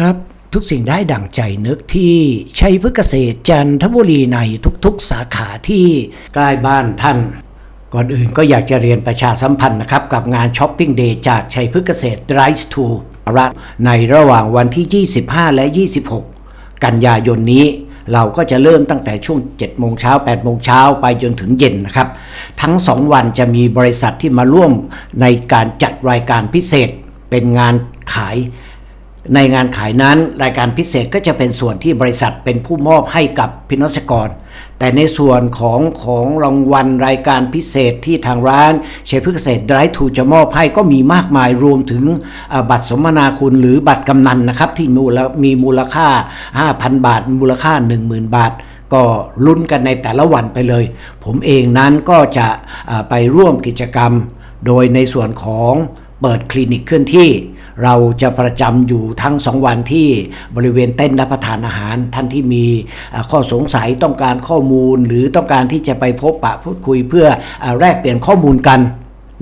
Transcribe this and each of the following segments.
ครับ ทุกสิ่งได้ดั่งใจนึกที่ชัยพฤกษเกษตรจันทบุรีในทุกๆ สาขาที่ใกล้บ้านท่าน ก่อนอื่นก็อยากจะเรียนประชาสัมพันธ์นะครับ กับงานช้อปปิ้งเดย์จากชัยพฤกษเกษตร Rise to รัฐในระหว่างวันที่ 25 และ 26 กันยายนนี้เราก็จะเริ่มตั้งแต่ช่วง7โมงเช้า8โมงเช้าไปจนถึงเย็นนะครับ ทั้ง 2 วันจะมีบริษัทที่มาร่วมในการจัดรายการพิเศษ เป็นงานขาย ในงานขายนั้นรายการพิเศษก็จะเป็นส่วนที่บริษัทเป็นผู้มอบให้กับพินสกร แต่ในส่วนของของรางวัลรายการพิเศษที่ทางร้านเชฟพืชเกษตรไดรทูจะมอบให้ก็มีมากมายรวมถึงบัตรสมนาคุณหรือบัตรกำนันนะครับ ที่มูลมีมูลค่า 5,000 บาท มูลค่า 10,000 บาทก็ลุ้นกันในแต่ละวันไปเลย ผมเองนั้นก็จะไปร่วมกิจกรรม โดยในส่วนของเปิดคลินิกเคลื่อนที่ เราจะประจำอยู่ทั้งสองวันที่บริเวณเต้นรับประทานอาหาร ท่านที่มีข้อสงสัยต้องการข้อมูล หรือต้องการที่จะไปพบปะพูดคุยเพื่ออแลกเปลี่ยนข้อมูลกัน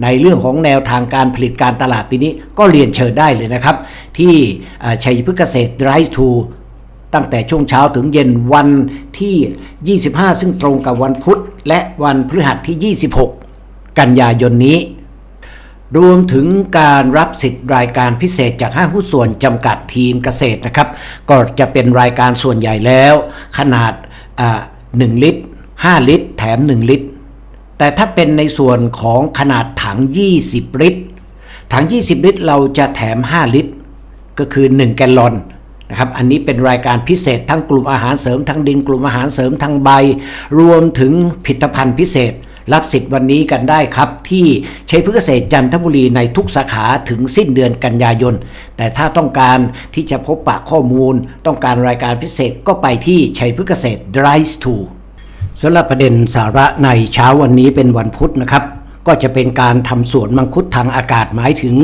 ในเรื่องของแนวทางการผลิตการตลาดปีนี้ก็เรียนเชิญได้เลยนะครับ ที่ชัยพฤกษเกษตร Drive to ตั้งแต่ช่วงเช้าถึงเย็นวันที่ 25 ซึ่งตรงกับวันพุธ และวันพฤหัสที่ 26 กันยายนนี้ รวมถึงการรับสิทธิ์รายการพิเศษจากห้างหุ้นส่วนจำกัดทีมเกษตรนะครับ ก็จะเป็นรายการส่วนใหญ่แล้ว ขนาด 1 ลิตร 5 ลิตร แถม 1 ลิตร แต่ถ้าเป็นในส่วนของขนาดถัง 20 ลิตร ถัง 20 ลิตรเราจะแถม 5 ลิตร ก็คือ 1 แกลลอนนะครับอันนี้เป็นรายการพิเศษทั้งกลุ่มอาหารเสริมทั้งดินกลุ่มอาหารเสริมทั้งใบ รวมถึงผลิตภัณฑ์พิเศษ รับสิทธิ์วันนี้กันได้ครับที่ชัยพฤกษเกษตรจันทบุรีในทุกสาขาถึงสิ้นเดือนกันยายน แต่ถ้าต้องการที่จะพบปะข้อมูล ต้องการรายการพิเศษก็ไปที่ชัยพฤกษเกษตร Drive to สำหรับประเด็นสาระในเช้าวันนี้เป็นวันพุธนะครับก็จะเป็นการทำสวนมังคุดทางอากาศหมายถึง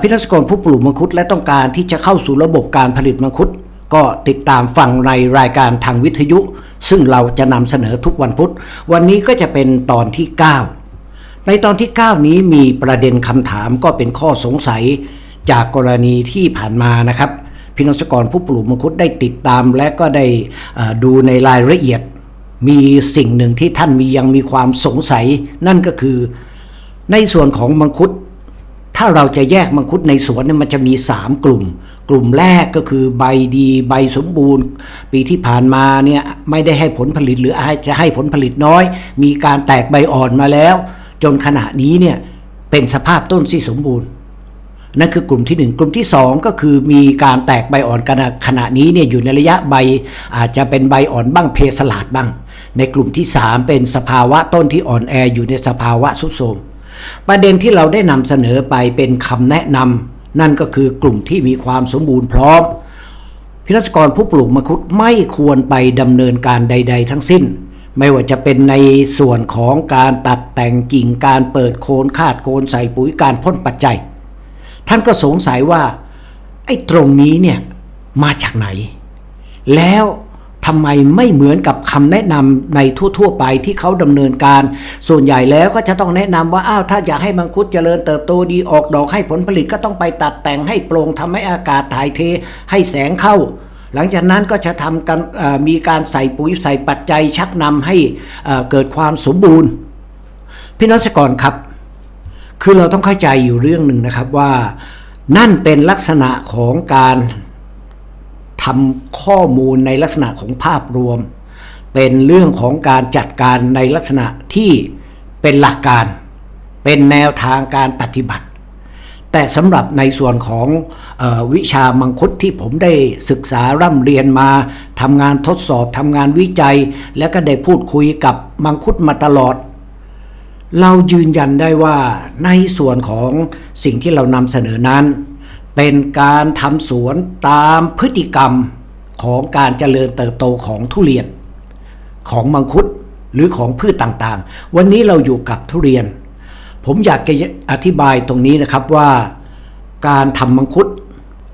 พิทักษกรผู้ปลูกมังคุดและต้องการที่จะเข้าสู่ระบบการผลิตมังคุด ก็ติดตามฟังในรายการทางวิทยุ ซึ่งเราจะนำเสนอทุกวันพุธ วันนี้ก็จะเป็นตอนที่ 9 ในตอนที่ 9 นี้มีประเด็นคำถามก็เป็นข้อสงสัยจากกรณีที่ผ่านมานะครับพินสกรผู้ปลูกมังคุดได้ติดตามและก็ได้ดูในรายละเอียด มีสิ่งหนึ่งที่ท่านมียังมีความสงสัย นั่นก็คือ ในส่วนของมังคุด ถ้าเราจะแยกมังคุดในสวนเนี่ยมันจะมี 3 กลุ่ม กลุ่มแรกก็คือใบดีใบสมบูรณ์ ปีที่ผ่านมาเนี่ยไม่ได้ให้ผลผลิตหรืออาจจะให้ผลผลิตน้อย มีการแตกใบอ่อนมาแล้ว จนขณะนี้เนี่ยเป็นสภาพต้นที่สมบูรณ์นั่นคือกลุ่มที่หนึ่งกลุ่มที่สองก็คือมีการแตกใบอ่อนขณะขณะนี้เนี่ยอยู่ในระยะใบอาจจะเป็นใบอ่อนบ้างเพสลาดบ้าง ในกลุ่มที่สามเป็นสภาวะต้นที่อ่อนแออยู่ในสภาวะสุดโทมประเด็นที่เราได้นำเสนอไปเป็นคำแนะนำ นั่นก็คือกลุ่มที่มีความสมบูรณ์พร้อม พิรัศกรผู้ปลูกมังคุดไม่ควรไปดำเนินการใด ๆ ทั้งสิ้น ไม่ว่าจะเป็นในส่วนของการตัดแต่งกิ่งการเปิดโคนคาดโคนใส่ปุ๋ยการพ่นปัจจัย ท่านก็สงสัยว่าไอ้ตรงนี้เนี่ยมาจากไหน แล้ว ทำไมไม่เหมือนกับคำแนะนำในทั่ว ๆ ไปที่เขาดำเนินการ ส่วนใหญ่แล้วก็จะต้องแนะนำว่าอ้าวถ้าอยากให้มังคุดเจริญเติบโตดีออกดอกให้ผลผลิตก็ต้องไปตัดแต่งให้โปร่งทำให้อากาศถ่ายเทให้แสงเข้า หลังจากนั้นก็จะทำกันมีการใส่ปุ๋ยใส่ปัจจัยชักนำให้เกิดความสมบูรณ์ พี่นักกรครับ คือเราต้องเข้าใจอยู่เรื่องหนึ่งนะครับว่านั่นเป็นลักษณะของการ ทำข้อมูลในลักษณะของภาพรวม เป็นเรื่องของการจัดการในลักษณะที่เป็นหลักการ เป็นแนวทางการปฏิบัติ แต่สำหรับในส่วนของออวิชามังคุดที่ผมได้ศึกษาร่ำเรียนมาทำงานทดสอบทำงานวิจัย และก็ได้พูดคุยกับมังคุดมาตลอดเรายืนยันได้ว่าในส่วนของสิ่งที่เรานำเสนอนั้น เป็นการทำสวนตามพฤติกรรมของการเจริญเติบโตของทุเรียน ของมังคุดหรือของพืชต่างๆ วันนี้เราอยู่กับทุเรียน ผมอยากจะอธิบายตรงนี้นะครับว่าการทำมังคุด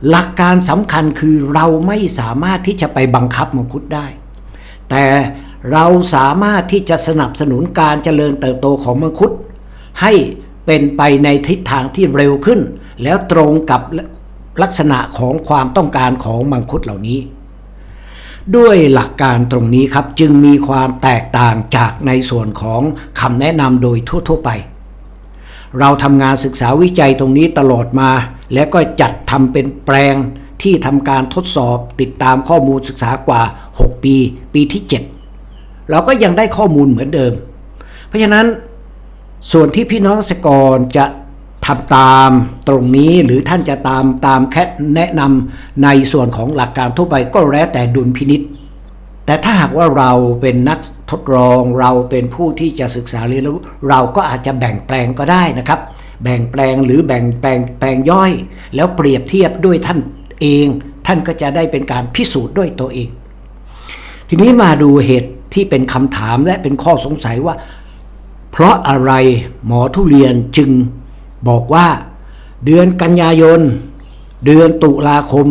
หลักการสำคัญคือเราไม่สามารถที่จะไปบังคับมังคุดได้ แต่เราสามารถที่จะสนับสนุนการเจริญเติบโตของมังคุด ให้เป็นไปในทิศทางที่เร็วขึ้น แล้วตรงกับ ลักษณะของความต้องการของมังคุดเหล่านี้ ด้วยหลักการตรงนี้ครับจึงมีความแตกต่างจากในส่วนของคำแนะนำโดยทั่ว ๆ ไป เราทำงานศึกษาวิจัยตรงนี้ตลอดมา และก็จัดทำเป็นแปลงที่ทำการทดสอบติดตามข้อมูลศึกษากว่า 6 ปี ปีที่ 7 เราก็ยังได้ข้อมูลเหมือนเดิม เพราะฉะนั้นส่วนที่พี่น้องเกษตรกรจะ ทำตามตรงนี้หรือท่านจะตามตามแค่แนะนำในส่วนของหลักการทั่วไปก็แล้วแต่ดุลพินิษแต่ถ้าหากว่าเราเป็นนักทดลองเราเป็นผู้ที่จะศึกษาเรียนรู้เราก็อาจจะแบ่งแปลงก็ได้นะครับ แบ่งแปลงหรือแบ่งแปลงแปลงย่อย แล้วเปรียบเทียบด้วยท่านเอง ท่านก็จะได้เป็นการพิสูจน์ด้วยตัวเอง ทีนี้มาดูเหตุที่เป็นคำถามและเป็นข้อสงสัยว่า เพราะอะไรหมอทุเรียนจึง บอกว่าเดือนกันยายน เดือนตุลาคม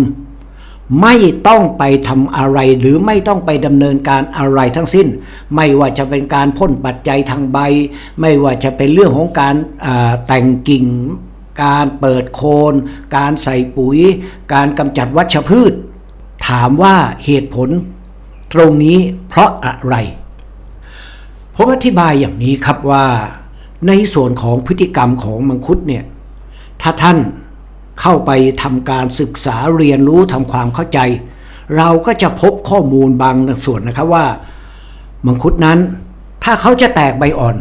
ไม่ต้องไปทำอะไรหรือไม่ต้องไปดำเนินการอะไรทั้งสิ้น ไม่ว่าจะเป็นการพ่นปัจจัยทางใบ ไม่ว่าจะเป็นเรื่องของการแต่งกิ่ง การเปิดโคน การใส่ปุ๋ย การกำจัดวัชพืช ถามว่าเหตุผลตรงนี้เพราะอะไร ผมอธิบายอย่างนี้ครับว่า ในส่วนของพฤติกรรมของมังคุดเนี่ยถ้าท่านเข้าไปทำการศึกษาเรียนรู้ทำความเข้าใจ เราก็จะพบข้อมูลบางส่วนนะครับว่า มังคุดนั้น ถ้าเขาจะแตกใบอ่อน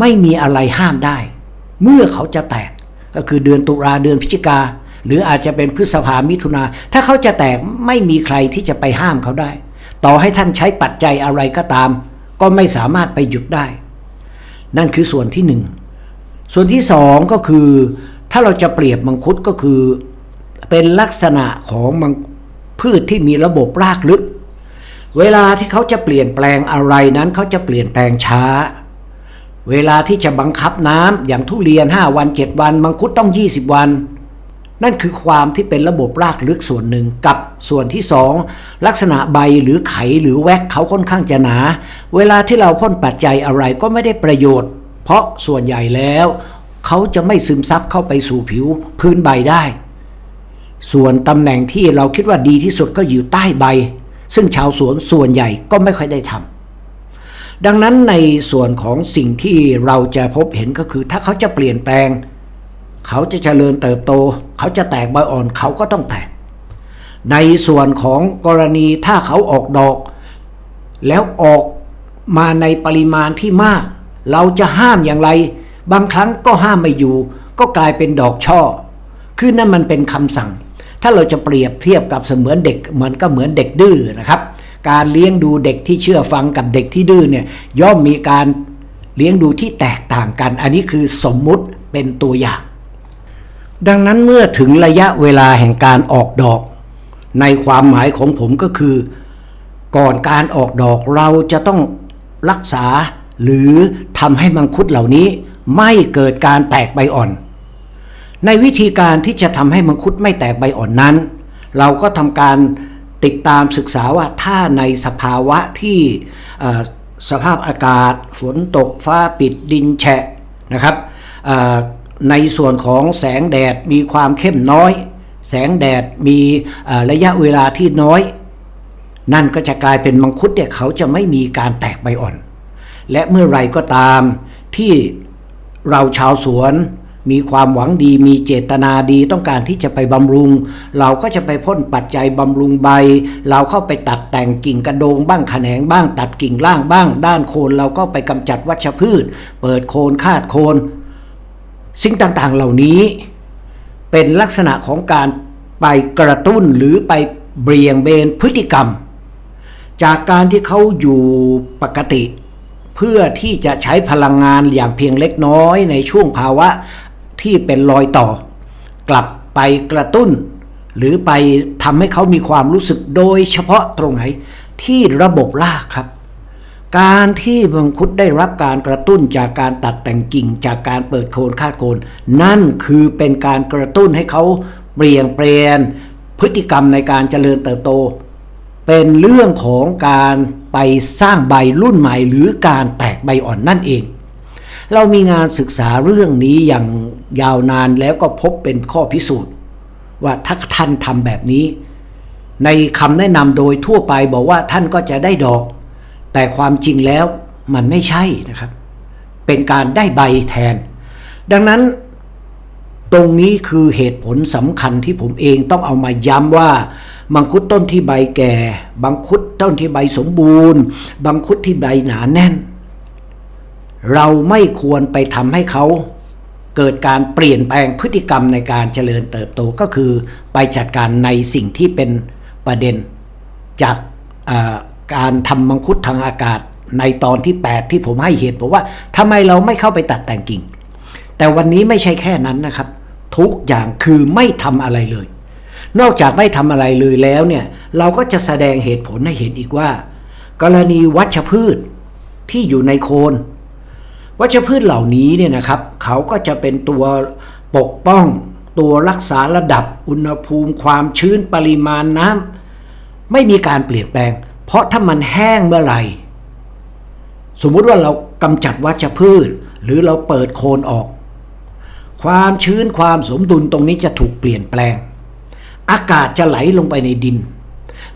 ไม่มีอะไรห้ามได้ เมื่อเขาจะแตกก็คือเดือนตุลาเดือนพฤศจิกา หรืออาจจะเป็นพฤษภามิถุนาถ้าเขาจะแตกไม่มีใครที่จะไปห้ามเขาได้ ต่อให้ท่านใช้ปัจจัยอะไรก็ตาม ก็ไม่สามารถไปหยุดได้ นั่นคือส่วนที่หนึ่งส่วนที่สองก็คือ ถ้าเราจะเปรียบมังคุดก็คือ เป็นลักษณะของมังพืชที่มีระบบรากลึก เวลาที่เขาจะเปลี่ยนแปลงอะไรนั้นเขาจะเปลี่ยนแปลงช้า เวลาที่จะบังคับน้ำอย่างทุเรียน 5 วัน 7 วัน มังคุดต้อง 20 วัน นั่นคือความที่เป็นระบบรากลึกส่วนหนึ่งกับส่วนที่สองลักษณะใบหรือไขหรือแวกเขาค่อนข้างจะหนา เวลาที่เราพ่นปัจจัยอะไรก็ไม่ได้ประโยชน์ เพราะส่วนใหญ่แล้วเขาจะไม่ซึมซับเข้าไปสู่ผิวพื้นใบได้ ส่วนตำแหน่งที่เราคิดว่าดีที่สุดก็อยู่ใต้ใบ ซึ่งชาวสวนส่วนใหญ่ก็ไม่ค่อยได้ทำดังนั้นในส่วนของสิ่งที่เราจะพบเห็นก็คือ ถ้าเขาจะเปลี่ยนแปลง เขาจะเจริญเติบโต เขาจะแตกใบอ่อนเขาก็ต้องแตก ในส่วนของกรณีถ้าเขาออกดอก แล้วออกมาในปริมาณที่มาก เราจะห้ามอย่างไร บางครั้งก็ห้ามไม่อยู่ ก็กลายเป็นดอกช่อ คือนั่นมันเป็นคำสั่ง ถ้าเราจะเปรียบเทียบกับเสมือนเด็กเหมือนก็เหมือนเด็กดื้อนะครับ การเลี้ยงดูเด็กที่เชื่อฟังกับเด็กที่ดื้อเนี่ยย่อมมีการเลี้ยงดูที่แตกต่างกัน อันนี้คือสมมุติเป็นตัวอย่าง ดังนั้นเมื่อถึงระยะเวลาแห่งการออกดอก ในความหมายของผมก็คือ ก่อนการออกดอกเราจะต้องรักษาหรือทำให้มังคุดเหล่านี้ไม่เกิดการแตกใบอ่อน ในวิธีการที่จะทำให้มังคุดไม่แตกใบอ่อนนั้น เราก็ทำการติดตามศึกษาว่าถ้าในสภาวะที่สภาพอากาศ ฝนตกฟ้าปิดดินแฉะนะครับ ในส่วนของแสงแดดมีความเข้มน้อย แสงแดดมีระยะเวลาที่น้อย นั่นก็จะกลายเป็นมังคุดเนี่ยเขาจะไม่มีการแตกใบอ่อน และเมื่อไรก็ตามที่เราชาวสวนมีความหวังดีมีเจตนาดีต้องการที่จะไปบำรุง เราก็จะไปพ่นปัจจัยบำรุงใบ เราเข้าไปตัดแต่งกิ่งกระโดงบ้างแขนงบ้าง ตัดกิ่งล่างบ้าง ด้านโคนเราก็ไปกำจัดวัชพืช เปิดโคนคาดโคน สิ่งต่างๆเหล่านี้เป็นลักษณะของการไปกระตุ้นหรือไปเบี่ยงเบนพฤติกรรม จากการที่เขาอยู่ปกติ เพื่อที่จะใช้พลังงานอย่างเพียงเล็กน้อยในช่วงภาวะที่เป็นรอยต่อ กลับไปกระตุ้น หรือไปทำให้เขามีความรู้สึกโดยเฉพาะตรงไหนที่ระบบรากครับ การที่มังคุดได้รับการกระตุ้นจากการตัดแต่งกิ่งจากการเปิดโคนคาดโคน นั่นคือเป็นการกระตุ้นให้เขาเปลี่ยนเปลี่ยนพฤติกรรมในการเจริญเติบโต เป็นเรื่องของการไปสร้างใบรุ่นใหม่ หรือการแตกใบอ่อนนั่นเอง เรามีงานศึกษาเรื่องนี้อย่างยาวนานแล้วก็พบเป็นข้อพิสูจน์ ว่าถ้าท่านทำแบบนี้ ในคำแนะนำโดยทั่วไปบอกว่าท่านก็จะได้ดอก แต่ความจริงแล้วมันไม่ใช่นะครับ เป็นการได้ใบแทน ดังนั้นตรงนี้คือเหตุผลสำคัญที่ผมเองต้องเอามาย้ำว่ามังคุดต้นที่ใบแก่บังคุดต้นที่ใบสมบูรณ์บังคุดที่ใบหนาแน่น เราไม่ควรไปทำให้เขาเกิดการเปลี่ยนแปลงพฤติกรรมในการเจริญเติบโตก็คือไปจัดการในสิ่งที่เป็นประเด็นจากอ่า การทำมังคุดทางอากาศในตอนที่ 8 ที่ผมให้เหตุผลว่าทำไมเราไม่เข้าไปตัดแต่งกิ่ง แต่วันนี้ไม่ใช่แค่นั้นนะครับ ทุกอย่างคือไม่ทำอะไรเลย นอกจากไม่ทำอะไรเลยแล้วเนี่ยเราก็จะแสดงเหตุผลให้เห็นอีกว่า กรณีวัชพืชที่อยู่ในโคน วัชพืชเหล่านี้เนี่ยนะครับเขาก็จะเป็นตัวปกป้อง ตัวรักษาระดับอุณหภูมิ ความชื้นปริมาณน้ำไม่มีการเปลี่ยนแปลง เพราะถ้ามันแห้งเมื่อไหร่ สมมุติว่าเรากำจัดวัชพืช หรือเราเปิดโคนออก ความชื้นความสมดุลตรงนี้จะถูกเปลี่ยนแปลง อากาศจะไหลลงไปในดิน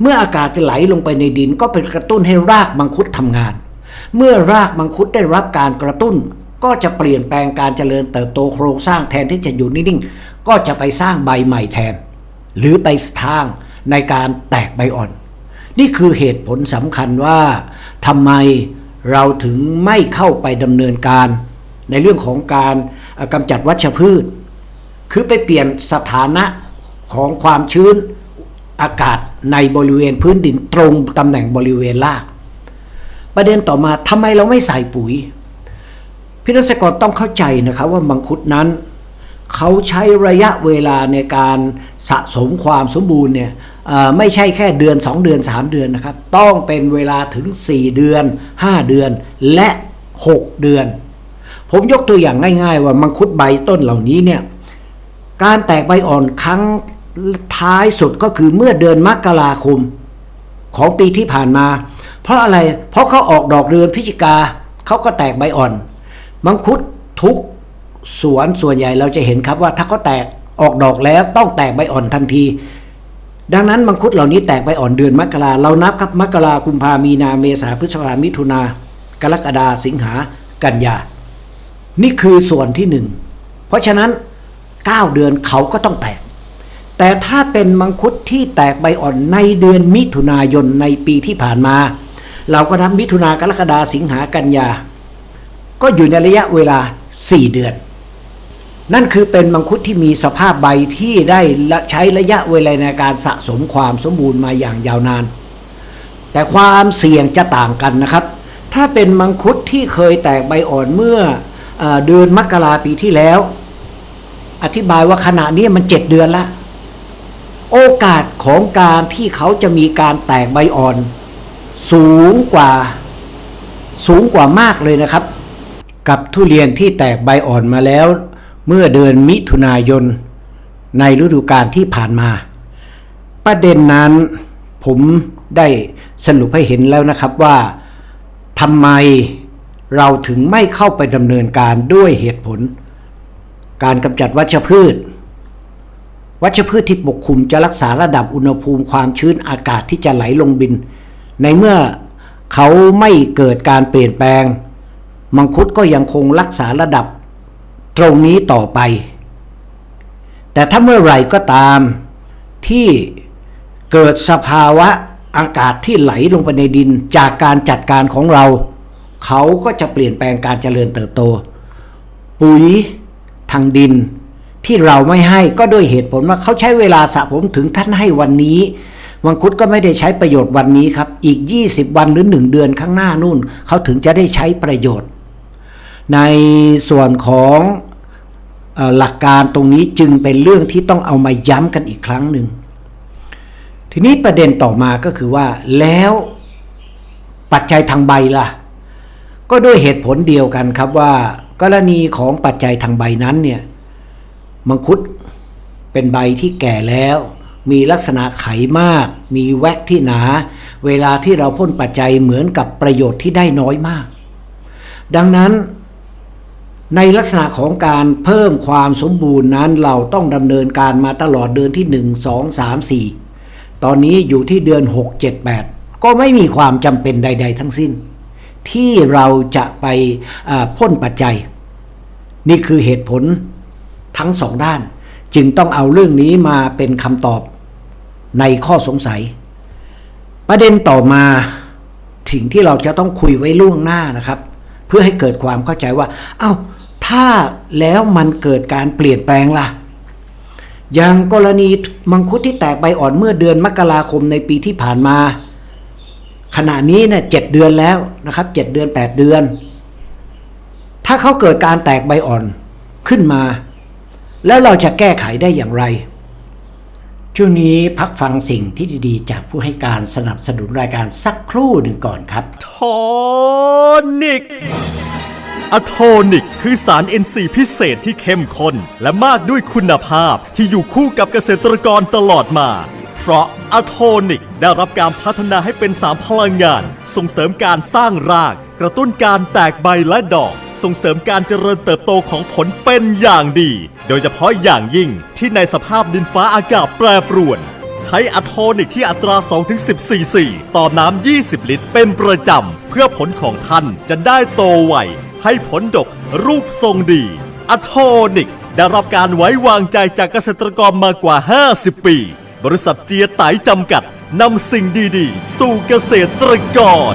เมื่ออากาศจะไหลลงไปในดิน ก็เป็นกระตุ้นให้รากมังคุดทำงาน เมื่อรากมังคุดได้รับการกระตุ้นก็จะเปลี่ยนแปลงการเจริญเติบโตโครงสร้างแทนที่จะอยู่นิ่งๆ ก็จะไปสร้างใบใหม่แทน หรือไปทางในการแตกใบอ่อน นี่คือเหตุผลสำคัญว่าทำไมเราถึงไม่เข้าไปดำเนินการ ในเรื่องของการกำจัดวัชพืช คือไปเปลี่ยนสถานะของความชื้นอากาศในบริเวณพื้นดินตรงตำแหน่งบริเวณราก ประเด็นต่อมาทำไมเราไม่ใส่ปุ๋ย พี่นักษกรต้องเข้าใจนะครับว่ามังคุดนั้น เขาใช้ระยะเวลาในการสะสมความสมบูรณ์เนี่ย ไม่ใช่แค่เดือน 2 เดือน 3 เดือนนะครับ ต้องเป็นเวลาถึง 4 เดือน 5 เดือนและ 6 เดือน ผมยกตัวอย่างง่าย ๆ ว่ามังคุดใบต้นเหล่านี้เนี่ยการแตกใบอ่อนครั้งท้ายสุดก็คือเมื่อเดือนมกราคมของปีที่ผ่านมา เพราะอะไรเพราะเขาออกดอกเดือนพฤศจิกาเขาก็แตกใบอ่อน มังคุดทุกสวนส่วนใหญ่เราจะเห็นครับว่าถ้าเขาแตกออกดอกแล้วต้องแตกใบอ่อนทันที ดังนั้นมังคุดเหล่านี้แตกใบอ่อนเดือนมกราเรานับครับมกรากุมภามีนาเมษาพฤษภามิถุนากรกฎาสิงหากันยา นี่คือส่วนที่หนึ่งเพราะฉะนั้น 9 เดือนเขาก็ต้องแตก แต่ถ้าเป็นมังคุดที่แตกใบอ่อนในเดือนมิถุนายนในปีที่ผ่านมา เราก็นับมิถุนากรกฎาสิงหากันยา ก็อยู่ในระยะเวลา 4 เดือน นั่นคือเป็นมังคุดที่มีสภาพใบที่ได้ใช้ระยะเวลาในการสะสมความสมบูรณ์มาอย่างยาวนาน แต่ความเสี่ยงจะต่างกันนะครับ ถ้าเป็นมังคุดที่เคยแตกใบอ่อนเมื่ออเดือนมกราปีที่แล้ว อธิบายว่าขณะนี้มันเจ็ดเดือนละ โอกาสของการที่เขาจะมีการแตกใบอ่อน สูงกว่าสูงกว่า มากเลยนะครับ กับทุเรียนที่แตกใบอ่อนมาแล้ว เมื่อเดือนมิถุนายนในฤดูกาลที่ผ่านมา ประเด็นนั้นผมได้สรุปให้เห็นแล้วนะครับว่าทำไมเราถึงไม่เข้าไปดำเนินการด้วยเหตุผล การกำจัดวัชพืช วัชพืชที่ปกคลุมจะรักษาระดับอุณหภูมิความชื้นอากาศที่จะไหลลงบิน ในเมื่อเขาไม่เกิดการเปลี่ยนแปลง มังคุดก็ยังคงรักษาระดับ ตรงนี้ต่อไป แต่ถ้าเมื่อไหร่ก็ตามที่เกิดสภาวะอากาศที่ไหลลงไปในดินจากการจัดการของเรา เขาก็จะเปลี่ยนแปลงการเจริญเติบโต ปุ๋ยทางดินที่เราไม่ให้ก็ด้วยเหตุผลว่าเขาใช้เวลาสะผมถึงท่านให้วันนี้มังคุดก็ไม่ได้ใช้ประโยชน์วันนี้ครับ อีก 20 วันหรือ 1 เดือนข้างหน้านู่น เขาถึงจะได้ใช้ประโยชน์ ในส่วนของหลักการตรงนี้จึงเป็นเรื่องที่ต้องเอามาย้ำกันอีกครั้งหนึ่ง ทีนี้ประเด็นต่อมาก็คือว่าแล้วปัจจัยทางใบล่ะ ก็ด้วยเหตุผลเดียวกันครับว่า กรณีของปัจจัยทางใบนั้นเนี่ยมังคุดเป็นใบที่แก่แล้ว มีลักษณะไขมาก มีแวกที่หนา เวลาที่เราพ่นปัจจัยเหมือนกับประโยชน์ที่ได้น้อยมาก ดังนั้น ในลักษณะของการเพิ่มความสมบูรณ์นั้นเราต้องดำเนินการมาตลอดเดือนที่ 1 2 3 4 ตอนนี้อยู่ที่เดือน 6 7 8 ก็ไม่มีความจำเป็นใด ๆ ทั้งสิ้น ที่เราจะไปพ่นปัจจัย นี่คือเหตุผลทั้งสองด้าน จึงต้องเอาเรื่องนี้มาเป็นคำตอบในข้อสงสัย ประเด็นต่อมาสิ่งที่เราจะต้องคุยไว้ล่วงหน้านะครับ เพื่อให้เกิดความเข้าใจว่า เอา้า ถ้าแล้วมันเกิดการเปลี่ยนแปลงล่ะ อย่างกรณีมังคุดที่แตกใบอ่อนเมื่อเดือนมกราคมในปีที่ผ่านมา ขณะนี้เนี่ยเจ็ดเดือนแล้วนะครับเจ็ดเดือนแปดเดือน ถ้าเขาเกิดการแตกใบอ่อนขึ้นมา แล้วเราจะแก้ไขได้อย่างไรช่วงนี้พักฟังสิ่งที่ดีๆ จากผู้ให้การสนับสนุนรายการสักครู่หนึ่งก่อนครับโทนิก อะโทนิก คือสาร NC พิเศษที่เข้มข้นและมากด้วยคุณภาพที่อยู่คู่กับเกษตรกรตลอดมา เพราะอะโทนิกได้รับการพัฒนาให้เป็นสารพลังงาน ส่งเสริมการสร้างราก กระตุ้นการแตกใบและดอก ส่งเสริมการเจริญเติบโตของผลเป็นอย่างดี โดยเฉพาะอย่างยิ่งที่ในสภาพดินฟ้าอากาศแปรปรวน ใช้อะโทนิกที่อัตรา 2-10ซีซีต่อน้ำ 20 ลิตรเป็นประจำ เพื่อผลของท่านจะได้โตไว ให้ผลดกรูปทรงดีอะโทนิก ได้รับการไว้วางใจจากเกษตรกรมากว่า 50 ปี บริษัทเจียไตจำกัดนำสิ่งดีๆ สู่เกษตรกร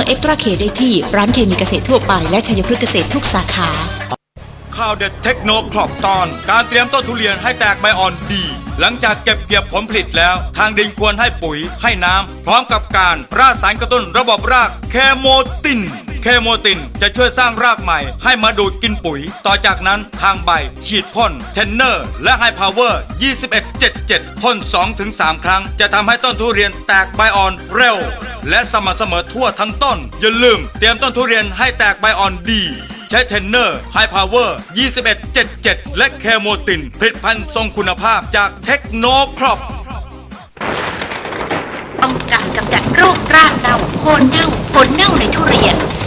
์เอ็กตราเคได้ที่ร้านเคมีเกษตรทั่วไปและชัยพฤกษ์เกษตรทุกสาขา ข่าวเด็ดเทคโนครอบตอน การเตรียมต้นทุเรียนให้แตกใบอ่อนดี หลังจากเก็บเกี่ยวผลผลิตแล้ว ทางดินควรให้ปุ๋ยให้น้ำ พร้อมกับการราดสารกระตุ้นระบบราก แคโมติน เคโมตินจะช่วยสร้างรากใหม่ ให้มาดูดกินปุ๋ย ต่อจากนั้นทางใบ ฉีดพ่นเทนเนอร์ และไฮพาวเวอร์ 2177 พ่น 2-3 ครั้ง จะทำให้ต้นทุเรียนแตกใบอ่อนเร็ว และสม่ำเสมอทั่วทั้งต้น อย่าลืมเตรียมต้นทุเรียนให้แตกใบอ่อนดีใช้เทนเนอร์ไฮพาวเวอร์ 2177 และแคโมติน ผลิตภัณฑ์ทรงคุณภาพจากเทคโนครอปต้องการกำจัดโรครากเน่าโคนเน่าผลเน่าในทุเรียน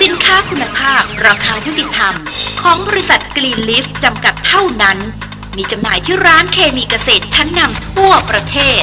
สินค้าคุณภาพราคายุติธรรม ของบริษัทกรีนลิฟจำกัดเท่านั้น มีจำหน่ายที่ร้านเคมีเกษตรชั้นนำทั่วประเทศ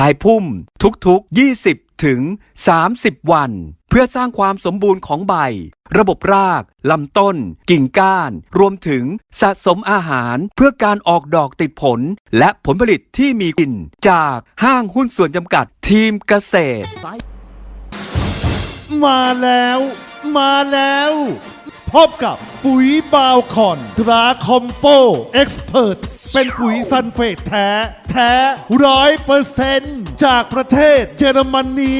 ชายพุ่มทุกๆ 20 ถึง 30 วัน เพื่อสร้างความสมบูรณ์ของใบ ระบบราก ลำต้น กิ่งก้าน รวมถึงสะสมอาหารเพื่อการออกดอกติดผล และผลผลิตที่มีกลิ่นจากห้างหุ้นส่วนจำกัดทีมเกษตร มาแล้ว มาแล้ว พบกับปุ๋ยบาวคอนตราคอมโปเอ็กซ์เพรสเป็นปุ๋ยซันเฟตแท้ แท้ร้อยเปอร์เซนต์จากประเทศเยอรมนี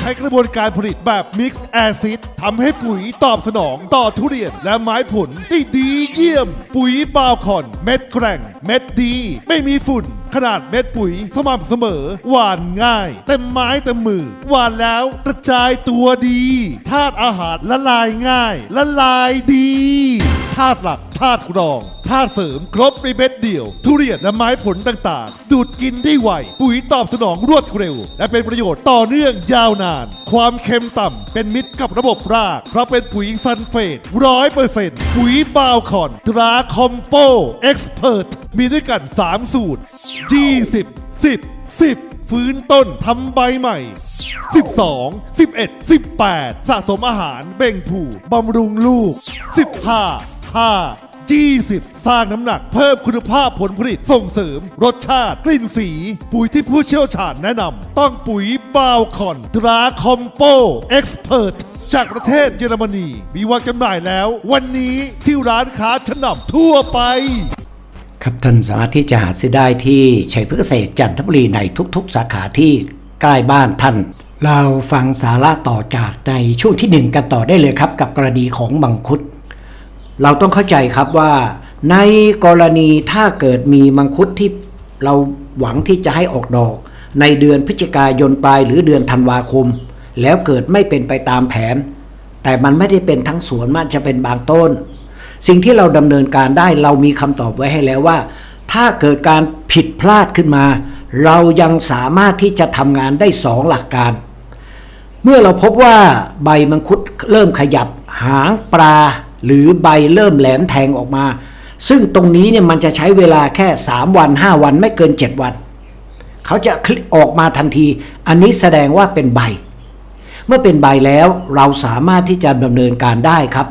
ใช้กระบวนการผลิตแบบมิกซ์แอซิดทำให้ปุ๋ยตอบสนองต่อทุเรียนและไม้ผลได้ดีเยี่ยม ปุ๋ยบาวคอน เม็ดแกร่ง เม็ดดี ไม่มีฝุ่น ขนาดเม็ดปุ๋ยสม่ำเสมอ หวานง่าย เต็มไม้เต็มมือ หวานแล้วกระจายตัวดีธาตุอาหารละลายง่าย ละลายดีธาตุหลักธาตุรองธาตุเสริมครบในเม็ดเดียว ทุเรียนและไม้ผลต่างๆ ดูดกินได้ไว ปุ๋ยตอบสนองรวดเร็ว และเป็นประโยชน์ต่อเนื่องยาวนาน ความเค็มต่ำเป็นมิตรกับระบบราก เพราะเป็นปุ๋ยซันเฟตร้อยเปอร์เซ็นต์ปุ๋ยบาวคอน ตราคอมโปเอ็กซ์เพรสมีด้วยกัน 3 สูตร 20 10 10 ฟื้นต้นทำใบใหม่ 12 11 18 สะสมอาหารเบ่งผูบำรุงลูก 15 5 20 สร้างน้ำหนักเพิ่มคุณภาพผลผลิตส่งเสริม รสชาติ กลิ่นสี ปุ๋ยที่ผู้เชี่ยวชาญแนะนำ ต้องปุ๋ยบาวคอนตราคอมโปเอ็กซ์เพรสจากประเทศเยอรมนี มีวางจำหน่ายแล้ว วันนี้ที่ร้านค้าชั้นนำทั่วไป ครับท่านสามารถที่จะหาซื้อได้ที่ชัยพฤกษเกษตรจันทบุรีในทุกๆ สาขาที่ใกล้บ้านท่าน เราฟังสาระต่อจากในช่วงที่หนึ่งกันต่อได้เลยครับ กับกรณีของมังคุด เราต้องเข้าใจครับว่า ในกรณีถ้าเกิดมีมังคุดที่เราหวังที่จะให้ออกดอก ในเดือนพฤศจิกายนปลายหรือเดือนธันวาคม แล้วเกิดไม่เป็นไปตามแผน แต่มันไม่ได้เป็นทั้งสวนมันจะเป็นบางต้น สิ่งที่เราดำเนินการได้เรามีคำตอบไว้ให้แล้วว่า ถ้าเกิดการผิดพลาดขึ้นมา เรายังสามารถที่จะทำงานได้สองหลักการ เมื่อเราพบว่าใบมังคุดเริ่มขยับหางปลา หรือใบเริ่มแหลมแทงออกมา ซึ่งตรงนี้เนี่ยมันจะใช้เวลาแค่ 3 วัน 5 วันไม่เกิน 7 วัน เขาจะคลิกออกมาทันที อันนี้แสดงว่าเป็นใบ เมื่อเป็นใบแล้วเราสามารถที่จะดำเนินการได้ครับ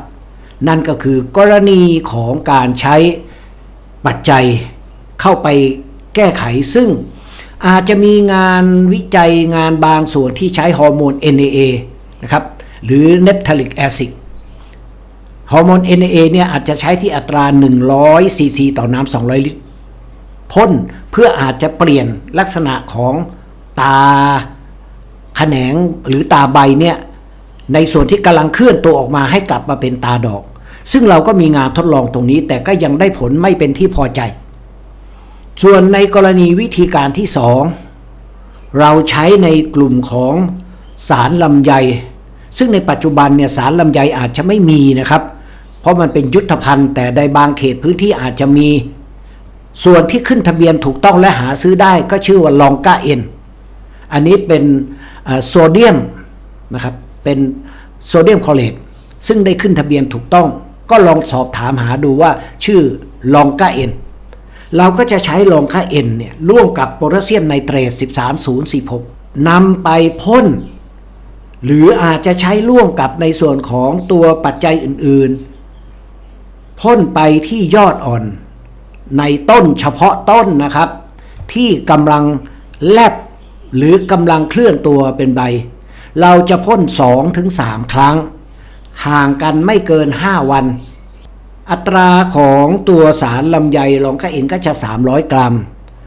นั่นก็คือกรณีของการใช้ปัจจัยเข้าไปแก้ไขซึ่งอาจจะมีงานวิจัยงานบางส่วนที่ใช้ฮอร์โมน NAA นะครับหรือ Naphtalic acid ฮอร์โมน NAA เนี่ยอาจจะใช้ที่อัตรา 100 ซีซี ต่อน้ำ200 ลิตรพ่นเพื่ออาจจะเปลี่ยนลักษณะของตาแขนงหรือตาใบเนี่ยในส่วนที่กำลังเคลื่อนตัวออกมาให้กลับมาเป็นตาดอก ซึ่งเราก็มีงานทดลองตรงนี้ แต่ก็ยังได้ผลไม่เป็นที่พอใจ ส่วนในกรณีวิธีการที่สองเราใช้ในกลุ่มของสารลำไย ซึ่งในปัจจุบันเนี่ยสารลำไยอาจจะไม่มีนะครับ เพราะมันเป็นยุทธภัณฑ์ แต่ในบางเขตพื้นที่อาจจะมี ส่วนที่ขึ้นทะเบียนถูกต้องและหาซื้อได้ก็ชื่อว่าลองกาเอ็นอันนี้เป็นโซเดียมนะครับเป็นโซเดียมคลอเรตซึ่งได้ขึ้นทะเบียนถูกต้อง ก็ลองสอบถามหาดูว่าชื่อลองกาเอ็นเราก็จะใช้ลองค่าเอ็นเนี่ยร่วมกับโพแทสเซียมไนเตรต 13046นำไปพ่น หรืออาจจะใช้ร่วมกับในส่วนของตัวปัจจัยอื่นๆ พ่นไปที่ยอดอ่อน ในต้นเฉพาะต้นนะครับ ที่กำลังแลบหรือกำลังเคลื่อนตัวเป็นใบ เราจะพ่น 2-3ถึง3ครั้ง ห่างกันไม่เกิน 5 วัน อัตราของตัวสารลำไยลองคาเอ็นก็จะ 300 กรัม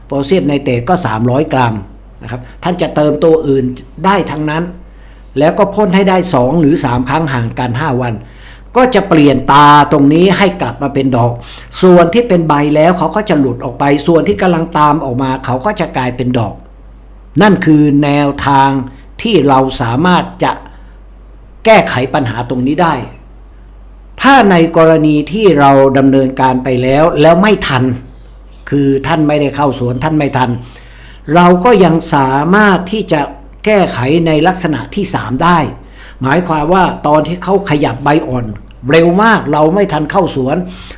โพแทสเซียมไนเตรตก็ 300 กรัมนะครับท่านจะเติมตัวอื่นได้ทั้งนั้น แล้วก็พ่นให้ได้ 2 หรือ 3 ครั้งห่างกัน 5 วัน ก็จะเปลี่ยนตาตรงนี้ให้กลับมาเป็นดอก ส่วนที่เป็นใบแล้วเขาก็จะหลุดออกไป ส่วนที่กำลังตามออกมาเขาก็จะกลายเป็นดอก นั่นคือแนวทางที่เราสามารถจะ แก้ไขปัญหาตรงนี้ได้ ถ้าในกรณีที่เราดำเนินการไปแล้วแล้วไม่ทัน คือท่านไม่ได้เข้าสวนท่านไม่ทัน เราก็ยังสามารถที่จะแก้ไขในลักษณะที่ 3 ได้ หมายความว่าตอนที่เขาขยับใบอ่อน เร็วมากเราไม่ทันเข้าสวน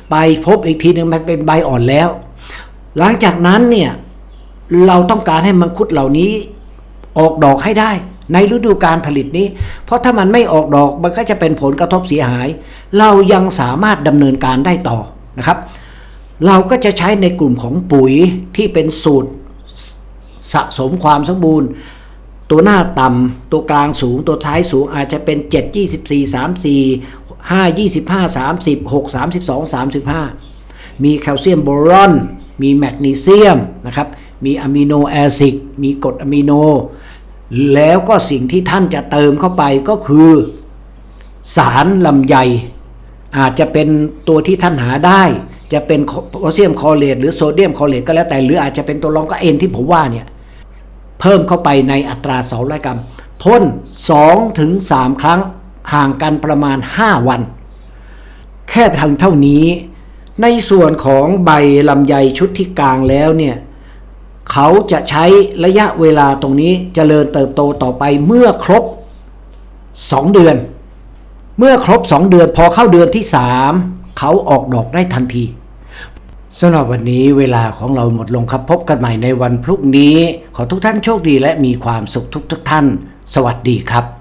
ไปพบอีกทีหนึ่งมันเป็นใบอ่อนแล้ว หลังจากนั้นเนี่ยเราต้องการให้มังคุดเหล่านี้ออกดอกให้ได้ ในฤดูการผลิตนี้ เพราะถ้ามันไม่ออกดอกมันก็จะเป็นผลกระทบเสียหาย เรายังสามารถดำเนินการได้ต่อนะครับ เราก็จะใช้ในกลุ่มของปุ๋ยที่เป็นสูตรสะสมความสมบูรณ์ ตัวหน้าต่ำตัวกลางสูงตัวท้ายสูงอาจจะเป็น 7 24 34 5 25 30 6 32 35 มีแคลเซียมโบรอน มีแมกนีเซียมนะครับ มีอะมิโนแอซิด มีกรดอะมิโน แล้วก็สิ่งที่ท่านจะเติมเข้าไปก็คือ สารลำไย อาจจะเป็นตัวที่ท่านหาได้ จะเป็นโพแทสเซียมคลอเรตหรือโซเดียมคลอเรตก็แล้วแต่ หรืออาจจะเป็นตัวรองก็เอ็นที่ผมว่าเนี่ย เพิ่มเข้าไปในอัตรา200กรัมพ่น2ถึง3ครั้งห่างกันประมาณ 5 วัน แค่ทางเท่านี้ ในส่วนของใบลำไยชุดที่กลางแล้วเนี่ย เขาจะใช้ระยะเวลาตรงนี้เจริญเติบโตต่อไปเมื่อครบ 2 เดือน เมื่อครบ 2 เดือนพอเข้าเดือนที่ 3 เขาออกดอกได้ทันทีสำหรับวันนี้เวลาของเราหมดลงครับพบกันใหม่ในวันพรุ่งนี้ ขอทุกท่านโชคดีและมีความสุขทุกทุกท่าน สวัสดีครับ